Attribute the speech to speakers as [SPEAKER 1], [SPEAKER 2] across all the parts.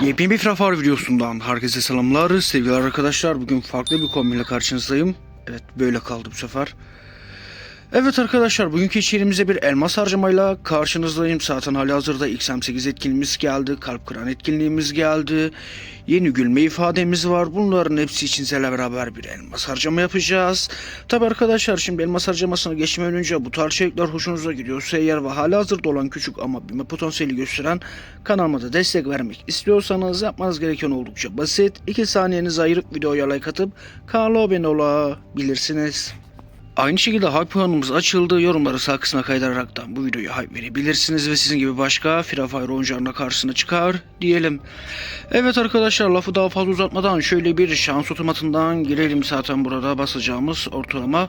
[SPEAKER 1] Yepyeni bir Frafar videosundan herkese selamlar sevgili arkadaşlar. Bugün farklı bir kombinle karşınızdayım. Evet böyle kaldı bu sefer. Evet arkadaşlar bugünkü içeriğimizde bir elmas harcamayla karşınızdayım. Zaten hali hazırda XM8 etkinliğimiz geldi. Kalp kıran etkinliğimiz geldi. Yeni gülme ifademiz var. Bunların hepsi için sizlerle beraber bir elmas harcama yapacağız. Tabi arkadaşlar şimdi elmas harcamasına geçmeden önce bu tarz içerikler hoşunuza gidiyorsa eğer ve hali hazırda olan küçük ama büyüme potansiyeli gösteren kanalıma da destek vermek istiyorsanız yapmanız gereken oldukça basit. 2 saniyenizi ayırıp videoya like atıp kanala abone olabilirsiniz. Aynı şekilde hype puanımız açıldı. Yorumları sağ kısmına kaydıraraktan bu videoya hype verebilirsiniz ve sizin gibi başka Free Fire oyuncularına karşısına çıkar diyelim. Evet arkadaşlar lafı daha fazla uzatmadan şöyle bir şans otomatından girelim zaten burada basacağımız ortalama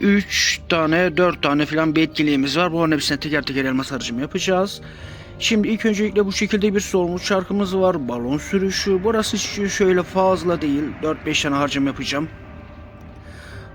[SPEAKER 1] 3 tane 4 tane falan bir etkinliğimiz var. Bunların hepsine teker teker elmas harcama yapacağız. Şimdi ilk öncelikle bu şekilde bir solmuş şarkımız var. Balon sürüşü. Burası şöyle fazla değil. 4-5 tane harcama yapacağım.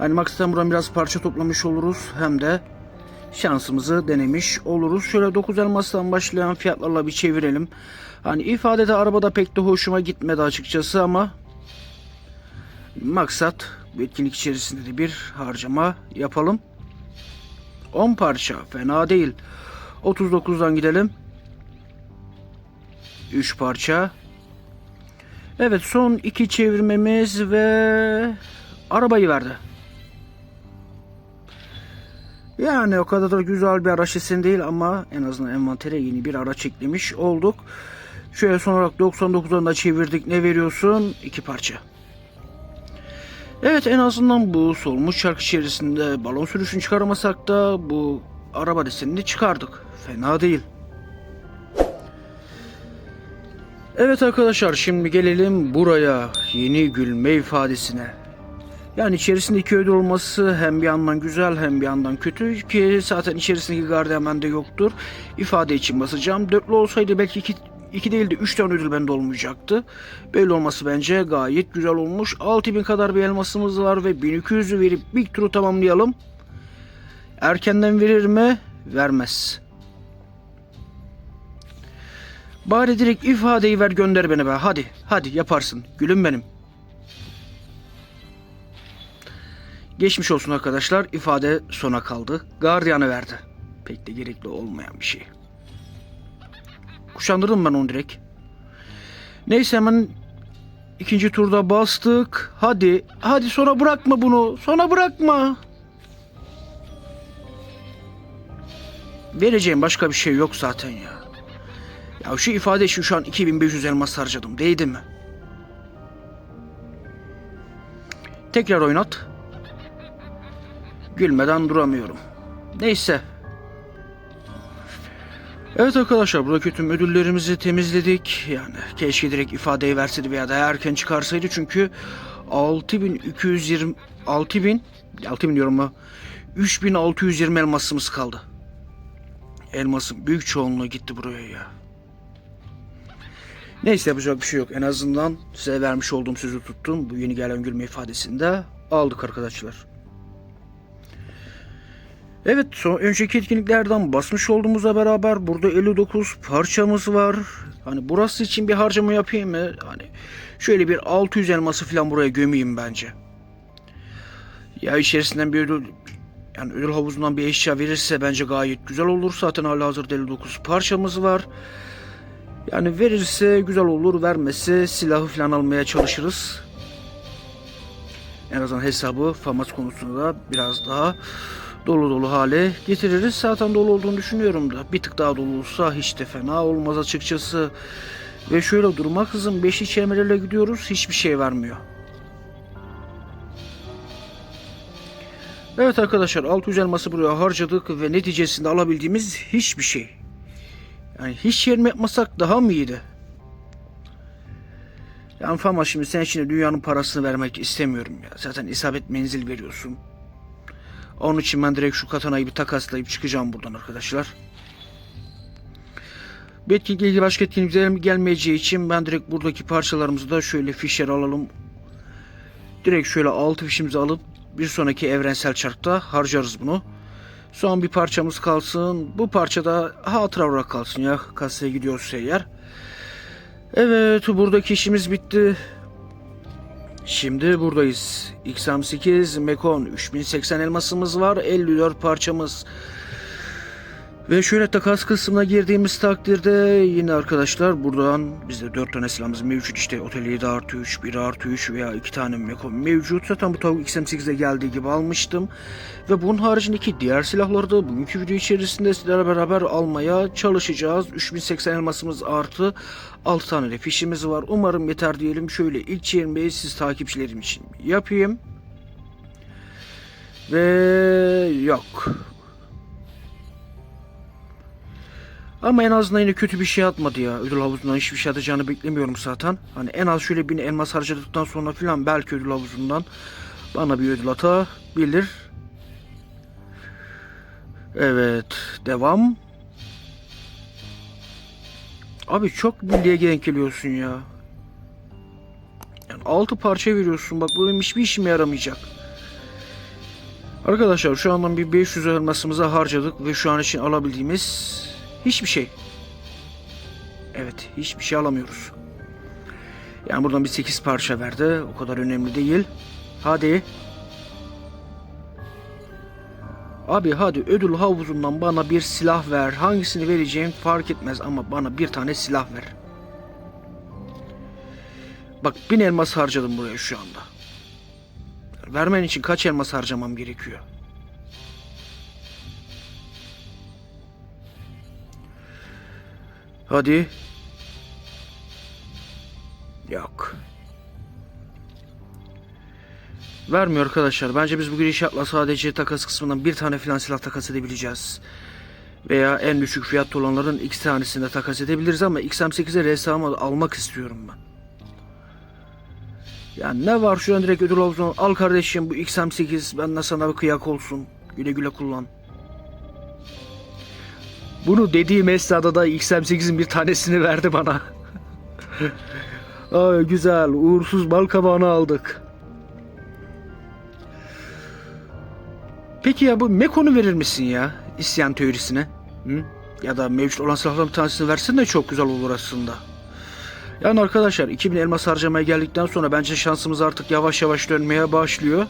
[SPEAKER 1] Hani maksaten buradan biraz parça toplamış oluruz. Hem de şansımızı denemiş oluruz. Şöyle 9 elmastan başlayan fiyatlarla bir çevirelim. Hani ifadede arabada pek de hoşuma gitmedi açıkçası ama maksat bu etkinlik içerisinde de bir harcama yapalım. 10 parça fena değil. 39'dan gidelim. 3 parça. Evet son iki çevirmemiz ve arabayı verdi. Yani o kadar da güzel bir araç isim değil ama en azından envantere yeni bir araç eklemiş olduk. Şöyle son olarak 99'dan da çevirdik. Ne veriyorsun? İki parça. Evet en azından bu solmuş şarkı içerisinde balon sürüşünü çıkaramasak da bu araba desenini çıkardık. Fena değil. Evet arkadaşlar şimdi gelelim buraya yeni gülme ifadesine. Yani içerisinde iki ödül olması hem bir yandan güzel hem bir yandan kötü ki zaten içerisindeki gardiyan de yoktur. İfade için basacağım. Dörtlü olsaydı belki iki, iki değil de üç tane ödül bende olmayacaktı. Böyle olması bence gayet güzel olmuş. 6000 kadar bir elmasımız var ve 1200'ü verip bir turu tamamlayalım. Erkenden verir mi? Vermez. Bari direkt ifadeyi ver gönder beni be. Hadi hadi yaparsın. Gülüm benim. Geçmiş olsun arkadaşlar. ifade sona kaldı. Gardiyanı verdi. Pek de gerekli olmayan bir şey. Kuşandırdım ben onu direkt. Neyse hemen ikinci turda bastık. Hadi. Hadi sonra bırakma bunu. Sonra bırakma. Vereceğim başka bir şey yok zaten ya. Ya şu ifade için şu an 2500 elmas harcadım. Değdi mi? Tekrar oynat. Gülmeden duramıyorum. Neyse. Evet arkadaşlar buradaki tüm ödüllerimizi temizledik. Yani keşke direkt ifadeyi verseydi veya daha erken çıkarsaydı çünkü 6220 6000 6000 diyorum mu? 3620 elmasımız kaldı. Elmasın büyük çoğunluğu gitti buraya ya. Neyse yapacak bir şey yok. En azından size vermiş olduğum sözü tuttum. Bu yeni gelen gülme ifadesinde aldık arkadaşlar. Evet önceki etkinliklerden basmış olduğumuzla beraber burada 59 parçamız var. Hani burası için bir harcama yapayım mı? Hani şöyle bir 600 elması falan buraya gömeyim bence. Ya içerisinden bir ödül yani ödül havuzundan bir eşya verirse bence gayet güzel olur. Zaten hala hazırda 59 parçamız var. Yani verirse güzel olur, vermezse silahı falan almaya çalışırız. En azından hesabı famas konusunda biraz daha dolu dolu hale getiririz. Zaten dolu olduğunu düşünüyorum da bir tık daha dolu olsa hiç de fena olmaz açıkçası. Ve şöyle durmak hızım 5 içemelerle gidiyoruz hiçbir şey vermiyor. Evet arkadaşlar 600 elması buraya harcadık ve neticesinde alabildiğimiz hiçbir şey. Yani hiç yer yapmasak daha mı iyiydi? Yani Fama şimdi sen şimdi dünyanın parasını vermek istemiyorum ya. Zaten isabet menzil veriyorsun. Onun için ben direkt şu katanayı bir takaslayıp çıkacağım buradan arkadaşlar. Bir etkinlikle başka etkinlik gelmeyeceği için ben direkt buradaki parçalarımızı da şöyle fişer alalım. Direkt şöyle altı fişimizi alıp bir sonraki evrensel çarkta harcarız bunu. Son bir parçamız kalsın. Bu parça da hatıra olarak kalsın ya kasaya gidiyorsa eğer. Evet buradaki işimiz bitti. Şimdi buradayız. XM8 Mekon 3080 elmasımız var. 54 parçamız. Ve şöyle takas kısmına girdiğimiz takdirde yine arkadaşlar buradan bizde 4 tane silahımız mevcut. İşte Otel 7 artı 3, 1 artı 3 veya 2 tane Mekon mevcut. Zaten bu tavuk XM8'de geldiği gibi almıştım. Ve bunun haricindeki diğer silahları da bugünkü video içerisinde sizlerle beraber almaya çalışacağız. 3080 elmasımız artı 6 tane de fişimiz var. Umarım yeter diyelim. Şöyle ilk çevirmeyi siz takipçilerim için yapayım. Ve yok. Ama en azından yine kötü bir şey atmadı ya. Ödül havuzundan hiçbir şey atacağını beklemiyorum zaten. Hani en az şöyle bin elmas harcadıktan sonra filan belki ödül havuzundan bana bir ödül atabilir. Evet, devam. Abi çok birliğe denk geliyorsun ya. Yani 6 parça veriyorsun. Bak bu benim hiçbir işime yaramayacak. Arkadaşlar şu andan bir 500 elmasımızı harcadık ve şu an için alabildiğimiz hiçbir şey. Evet, hiçbir şey alamıyoruz. Yani buradan bir 8 parça verdi. O kadar önemli değil. Hadi. Abi hadi ödül havuzundan bana bir silah ver. Hangisini vereceğim fark etmez ama bana bir tane silah ver. Bak bin elmas harcadım buraya şu anda. Vermen için kaç elmas harcamam gerekiyor? Hadi. Yok. Vermiyor arkadaşlar. Bence biz bu gidişatla sadece takas kısmından bir tane filan silah takas edebileceğiz. Veya en düşük fiyatlı olanların iki tanesini de takas edebiliriz ama XM8'e ressamı almak istiyorum ben. Ya ne var şu an direkt ödül olsun. Al kardeşim bu XM8 benden sana bir kıyak olsun. Güle güle kullan. Bunu dediğim esnada da XM8'in bir tanesini verdi bana. Ay güzel uğursuz bal kabağını aldık. Peki ya bu Mekon'u verir misin ya isyan teorisine? Hı? Ya da mevcut olan silahların bir tanesini versin de çok güzel olur aslında. Yani arkadaşlar 2000 elmas harcamaya geldikten sonra bence şansımız artık yavaş yavaş dönmeye başlıyor.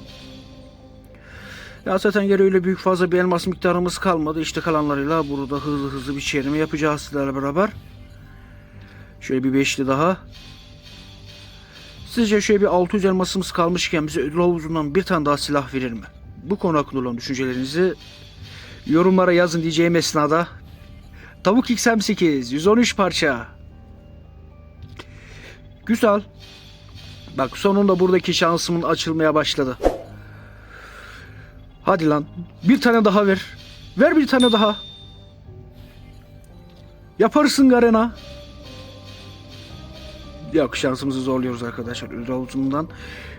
[SPEAKER 1] Ya zaten geri öyle büyük fazla bir elmas miktarımız kalmadı. İşte kalanlarıyla burada hızlı hızlı bir çevirme yapacağız sizlerle beraber. Şöyle bir beşli daha. Sizce şöyle bir 600 elmasımız kalmışken bize ödül havuzundan bir tane daha silah verir mi? Bu konu hakkında olan düşüncelerinizi yorumlara yazın diyeceğim esnada. Tavuk XM8 113 parça. Güzel. Bak sonunda buradaki şansımın açılmaya başladı. Hadi lan. Bir tane daha ver. Ver bir tane daha. Yaparsın Garena. Yok şansımızı zorluyoruz arkadaşlar. Ödül havuzundan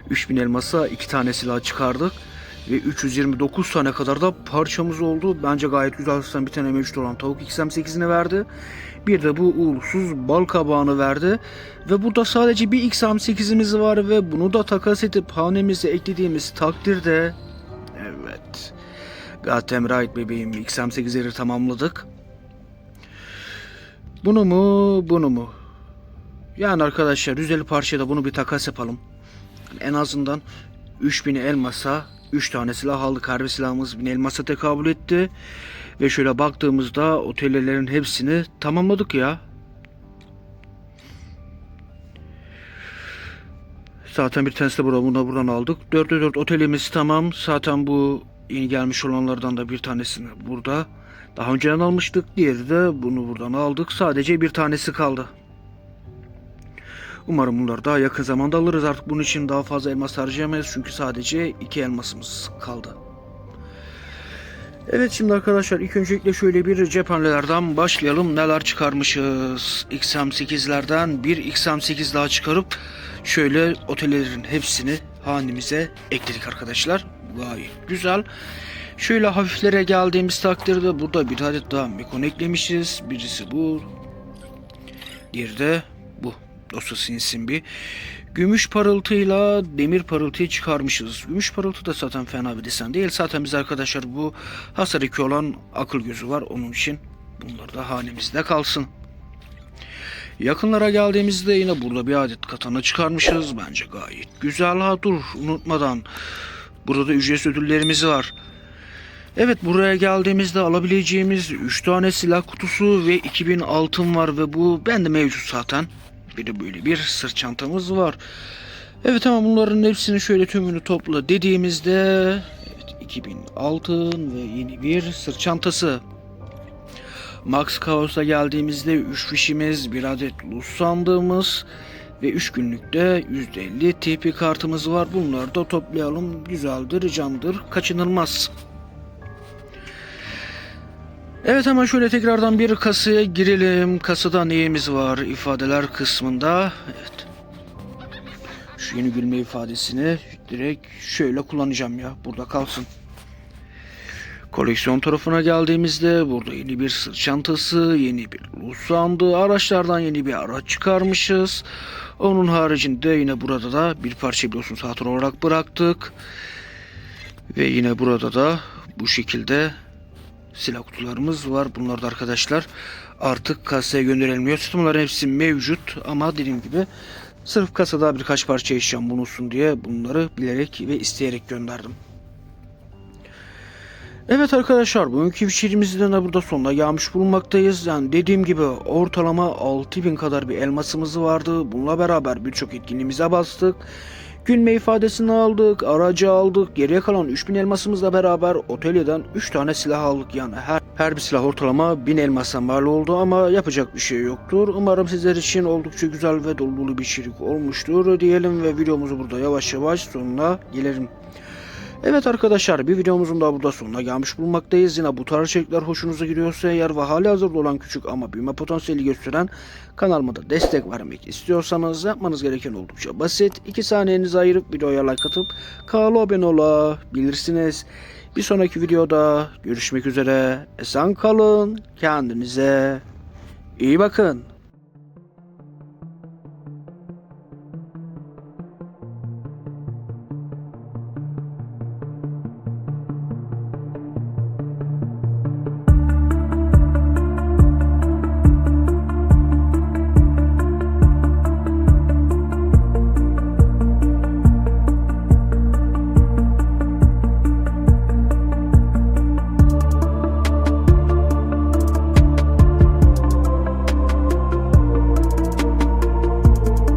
[SPEAKER 1] 3000 elmasa iki tane silah çıkardık. Ve 329 tane kadar da parçamız oldu. Bence gayet güzel aslında bir tane mevcut olan tavuk XM8'ini verdi. Bir de bu uğursuz bal kabağını verdi. Ve burada sadece bir XM8'imiz var ve bunu da takas edip hanemize eklediğimiz takdirde Evet. Gotham Right bebeğim XM8'leri tamamladık. Bunu mu bunu mu? Yani arkadaşlar 150 parçaya da bunu bir takas yapalım. En azından 3000 elmasa 3 tane silah aldık. Harbi silahımız 1000 elmasa tekabül etti. Ve şöyle baktığımızda otellelerin hepsini tamamladık ya. Zaten bir tanesi de burada, bunu da buradan aldık. 4'e 4 otelimiz tamam. Zaten bu yeni gelmiş olanlardan da bir tanesini burada. Daha önceden almıştık. Diğeri de bunu buradan aldık. Sadece bir tanesi kaldı. Umarım bunları daha yakın zamanda alırız. Artık bunun için daha fazla elmas harcayamayız. Çünkü sadece iki elmasımız kaldı. Evet şimdi arkadaşlar ilk öncelikle şöyle bir cephanelerden başlayalım. Neler çıkarmışız? XM8'lerden bir XM8 daha çıkarıp şöyle otellerin hepsini hanemize ekledik arkadaşlar. Gayet güzel. Şöyle hafiflere geldiğimiz takdirde burada bir adet daha Mekon eklemişiz. Birisi bu. Diğeri de bu. Dosyası insin bir. Gümüş parıltıyla demir parıltıyı çıkarmışız. Gümüş parıltı da zaten fena bir desen değil. Zaten biz arkadaşlar bu hasar 2 olan akıl gözü var. Onun için bunlar da hanemizde kalsın. Yakınlara geldiğimizde yine burada bir adet katana çıkarmışız. Bence gayet güzel. Ha dur unutmadan. Burada da ücretsiz ödüllerimiz var. Evet buraya geldiğimizde alabileceğimiz 3 tane silah kutusu ve 2000 altın var ve bu bende mevcut zaten. Bir de böyle bir sırt çantamız var. Evet ama bunların hepsini şöyle tümünü topla dediğimizde evet, 2000 altın ve yeni bir sırt çantası. Max Chaos'a geldiğimizde 3 fişimiz, bir adet loot sandığımız ve 3 günlükte %50 TP kartımız var. Bunları da toplayalım. Güzeldir, candır, kaçınılmaz. Evet hemen şöyle tekrardan bir kasaya girelim. Kasada neyimiz var ifadeler kısmında. Evet. Şu yeni gülme ifadesini direkt şöyle kullanacağım ya. Burada kalsın. Koleksiyon tarafına geldiğimizde burada yeni bir sırt çantası, yeni bir sandığı, araçlardan yeni bir araç çıkarmışız. Onun haricinde yine burada da bir parça biliyorsunuz hatır olarak bıraktık. Ve yine burada da bu şekilde silah kutularımız var. Bunlar da arkadaşlar artık kasaya gönderilmiyor. Bunların hepsi mevcut ama dediğim gibi sırf kasada birkaç parça eşyam bulunsun diye bunları bilerek ve isteyerek gönderdim. Evet arkadaşlar bugünkü içeriğimizden de burada sonuna gelmiş bulunmaktayız. Yani dediğim gibi ortalama 6000 kadar bir elmasımız vardı. Bununla beraber birçok etkinliğimize bastık. Gülme ifadesini aldık, aracı aldık. Geriye kalan 3000 elmasımızla beraber otelyeden 3 tane silah aldık. Yani her, her bir silah ortalama 1000 elmastan mal oldu ama yapacak bir şey yoktur. Umarım sizler için oldukça güzel ve dolu bir içerik olmuştur diyelim ve videomuzu burada yavaş yavaş sonuna gelelim. Evet arkadaşlar bir videomuzun da burada sonuna gelmiş bulunmaktayız. Yine bu tarz içerikler hoşunuza gidiyorsa eğer ve hali hazırda olan küçük ama büyüme potansiyeli gösteren kanalıma da destek vermek istiyorsanız yapmanız gereken oldukça basit. 2 saniyenizi ayırıp videoya like atıp kanala abone olabilirsiniz. Bir sonraki videoda görüşmek üzere. Esen kalın. Kendinize iyi bakın.